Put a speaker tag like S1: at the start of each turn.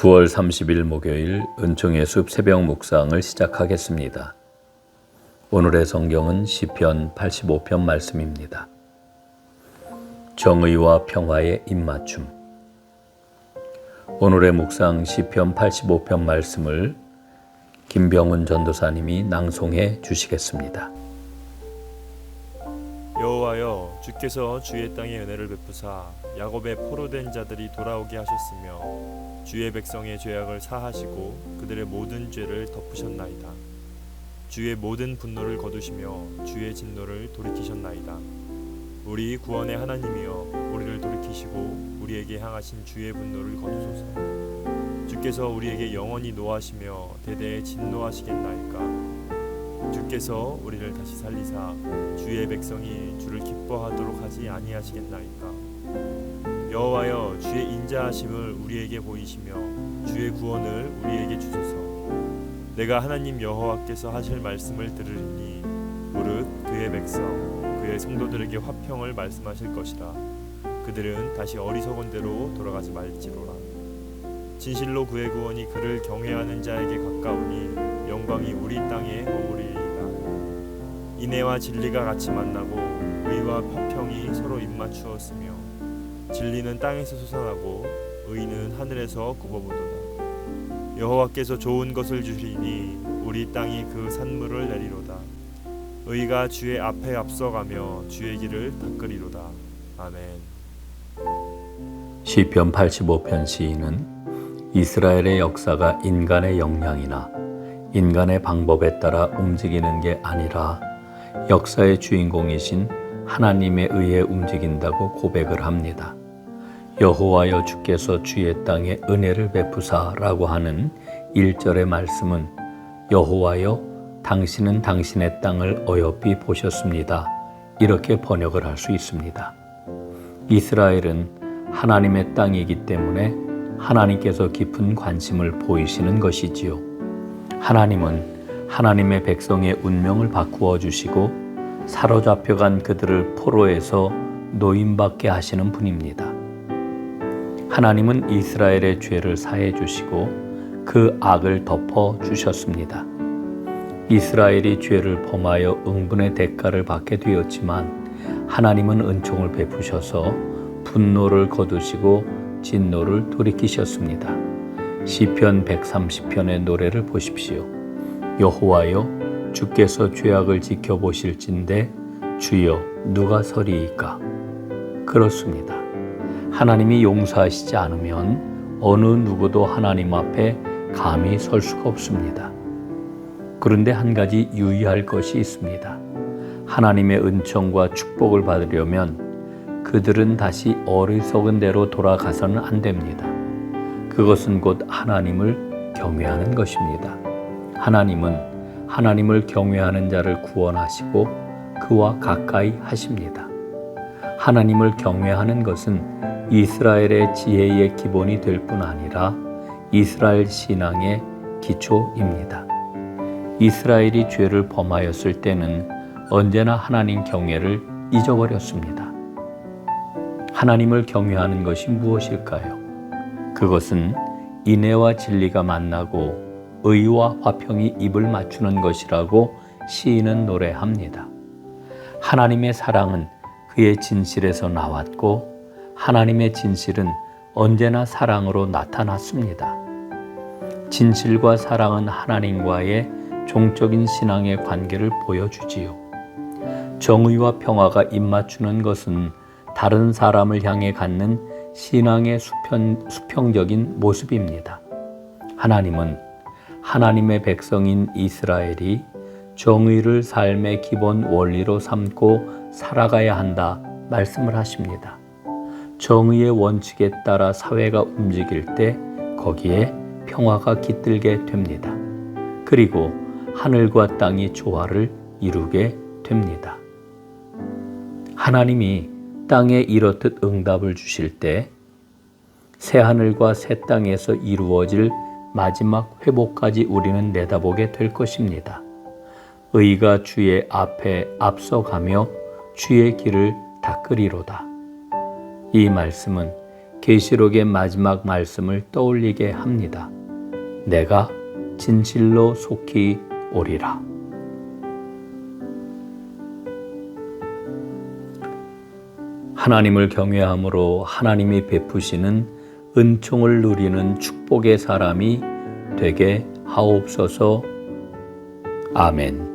S1: 9월 30일 목요일 은총의 숲 새벽 묵상을 시작하겠습니다. 오늘의 성경은 시편 85편 말씀입니다. 정의와 평화의 입맞춤. 오늘의 묵상 시편 85편 말씀을 김병훈 전도사님이 낭송해 주시겠습니다.
S2: 주께서 주의 땅에 은혜를 베푸사 야곱의 포로된 자들이 돌아오게 하셨으며 주의 백성의 죄악을 사하시고 그들의 모든 죄를 덮으셨나이다. 주의 모든 분노를 거두시며 주의 진노를 돌이키셨나이다. 우리 구원의 하나님이여 우리를 돌이키시고 우리에게 향하신 주의 분노를 거두소서. 주께서 우리에게 영원히 노하시며 대대에 진노하시겠나이까 주께서 우리를 다시 살리사 주의 백성이 주를 기뻐하도록 하지 아니하시겠나이까? 여호와여 주의 인자하심을 우리에게 보이시며 주의 구원을 우리에게 주소서. 내가 하나님 여호와께서 하실 말씀을 들으리니 무릇 그의 백성 그의 성도들에게 화평을 말씀하실 것이라. 그들은 다시 어리석은 대로 돌아가지 말지로라 진실로 그의 구원이 그를 경외하는 자에게 가까우니 영광이 우리 땅에 머무리리이다. 인애와 진리가 같이 만나고 의와 화평이 서로 입맞추었으며 진리는 땅에서 솟아나고 의는 하늘에서 굽어보도다. 여호와께서 좋은 것을 주시니 우리 땅이 그 산물을 내리로다. 의가 주의 앞에 앞서가며 주의 길을 닦으리로다. 아멘.
S1: 시편 85편 시인은 이스라엘의 역사가 인간의 역량이나 인간의 방법에 따라 움직이는 게 아니라 역사의 주인공이신 하나님에 의해 움직인다고 고백을 합니다. 여호와여 주께서 주의 땅에 은혜를 베푸사라고 하는 1절의 말씀은 여호와여 당신은 당신의 땅을 어여삐 보셨습니다. 이렇게 번역을 할 수 있습니다. 이스라엘은 하나님의 땅이기 때문에 하나님께서 깊은 관심을 보이시는 것이지요. 하나님은 하나님의 백성의 운명을 바꾸어 주시고 사로잡혀간 그들을 포로에서 노임받게 하시는 분입니다. 하나님은 이스라엘의 죄를 사해 주시고 그 악을 덮어 주셨습니다. 이스라엘이 죄를 범하여 응분의 대가를 받게 되었지만 하나님은 은총을 베푸셔서 분노를 거두시고 진노를 돌이키셨습니다. 시편 130편의 노래를 보십시오. 여호와여 주께서 죄악을 지켜보실진데 주여 누가 서리이까 그렇습니다. 하나님이 용서하시지 않으면 어느 누구도 하나님 앞에 감히 설 수가 없습니다. 그런데 한 가지 유의할 것이 있습니다. 하나님의 은총과 축복을 받으려면 그들은 다시 어리석은 대로 돌아가서는 안 됩니다. 그것은 곧 하나님을 경외하는 것입니다. 하나님은 하나님을 경외하는 자를 구원하시고 그와 가까이 하십니다. 하나님을 경외하는 것은 이스라엘의 지혜의 기본이 될 뿐 아니라 이스라엘 신앙의 기초입니다. 이스라엘이 죄를 범하였을 때는 언제나 하나님 경외를 잊어버렸습니다. 하나님을 경외하는 것이 무엇일까요? 그것은 인애와 진리가 만나고 의와 화평이 입을 맞추는 것이라고 시인은 노래합니다. 하나님의 사랑은 그의 진실에서 나왔고 하나님의 진실은 언제나 사랑으로 나타났습니다. 진실과 사랑은 하나님과의 종적인 신앙의 관계를 보여주지요. 정의와 평화가 입맞추는 것은 다른 사람을 향해 갖는 신앙의 수평, 수평적인 모습입니다. 하나님은 하나님의 백성인 이스라엘이 정의를 삶의 기본 원리로 삼고 살아가야 한다 말씀을 하십니다. 정의의 원칙에 따라 사회가 움직일 때 거기에 평화가 깃들게 됩니다. 그리고 하늘과 땅이 조화를 이루게 됩니다. 하나님이 땅에 이렇듯 응답을 주실 때 새하늘과 새 땅에서 이루어질 마지막 회복까지 우리는 내다보게 될 것입니다. 의가 주의 앞에 앞서가며 주의 길을 닦으리로다. 이 말씀은 계시록의 마지막 말씀을 떠올리게 합니다. 내가 진실로 속히 오리라. 하나님을 경외함으로 하나님이 베푸시는 은총을 누리는 축복의 사람이 되게 하옵소서. 아멘.